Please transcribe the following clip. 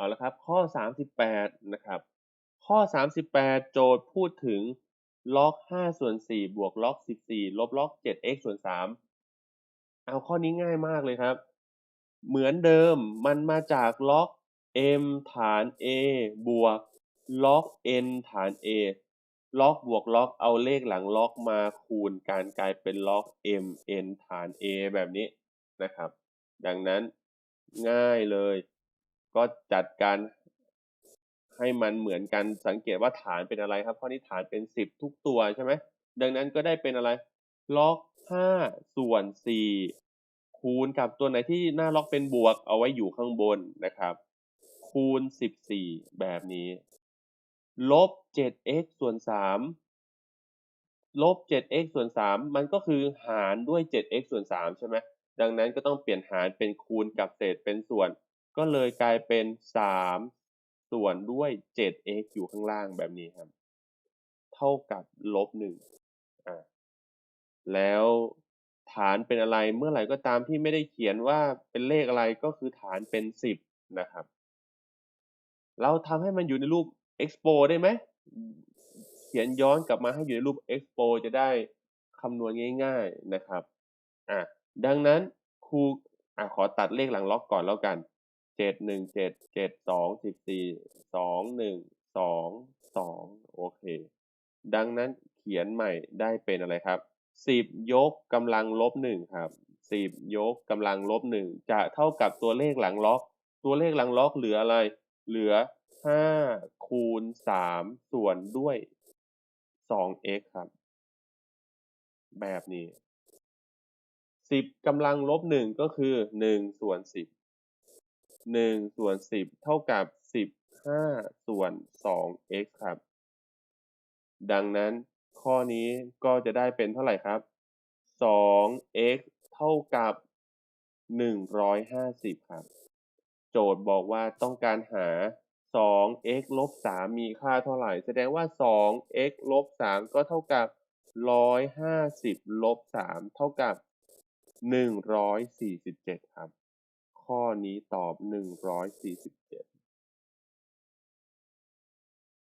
เอาละครับ ข้อ 38 นะครับ ข้อ 38 โจทย์พูดถึงล็อก 5 ส่วน 4 บวกล็อก 14 ลบล็อก 7x ส่วน 3 เอาข้อนี้ง่ายมากเลยครับ เหมือนเดิมมันมาจากล็อก m ฐาน a บวกล็อก n ฐาน a ล็อกบวกล็อกเอาเลขหลังล็อกมาคูณการกลายเป็นล็อก m n ฐาน a แบบนี้นะครับ ดังนั้นง่ายเลย ก็จัดการให้มันเหมือนกันสังเกตว่าฐานเป็นอะไรครับข้อนี้ฐานเป็น10ทุกตัวใช่ไหมดังนั้นก็ได้เป็นอะไรล็อก5ส่วน4คูณกับตัวไหนที่หน้าล็อกเป็นบวกเอาไว้อยู่ข้างบนนะครับ คูณ14แบบนี้ ลบ 7x ส่วน3ลบ 7x ส่วน3มันก็คือหารด้วย 7x ส่วน3ใช่ไหมดังนั้นก็ต้องเปลี่ยนหารเป็นคูณกับเศษเป็นส่วน ก็เลยกลายเป็น3ส่วนด้วย 7x อยู่ข้างล่างแบบนี้ครับ เท่ากับลบ1อ่าแล้วฐานเป็นอะไรเมื่อไหร่ก็ตามที่ไม่ได้เขียนว่าเป็นเลขอะไรก็คือฐานเป็น10นะครับ เราทำให้มันอยู่ในรูป expo ได้ไหม เขียนย้อนกลับมาให้อยู่ในรูป expo จะได้คำนวณง่าย ๆนะครับ อะ ดังนั้นครูอะขอตัดเลขหลังล็อกก่อนแล้วกัน เจ็ดหนึ่งเจ็ดเจ็ดสองสิบสี่สองหนึ่งสองสองโอเค ดังนั้นเขียนใหม่ได้เป็นอะไรครับสิบยกกำลังลบหนึ่งครับสิบยกกำลังลบหนึ่งจะเท่ากับตัวเลขหลังล็อก ตัวเลขหลังล็อกเหลืออะไร เหลือห้าคูณสามส่วนด้วยสอง x ครับ แบบนี้สิบกำลังลบหนึ่งก็คือหนึ่งส่วนสิบ หนึ่งส่วนสิบเท่ากับสิบห้าส่วนสอง x ครับ ดังนั้นข้อนี้ก็จะได้เป็นเท่าไหร่ครับ 2x เท่ากับ150ครับ โจทย์บอกว่าต้องการหา 2x ลบ3มีค่าเท่าไหร่ แสดงว่า 2x ลบ3ก็เท่ากับ150ลบ3เท่ากับ147ครับ ข้อนี้ตอบ147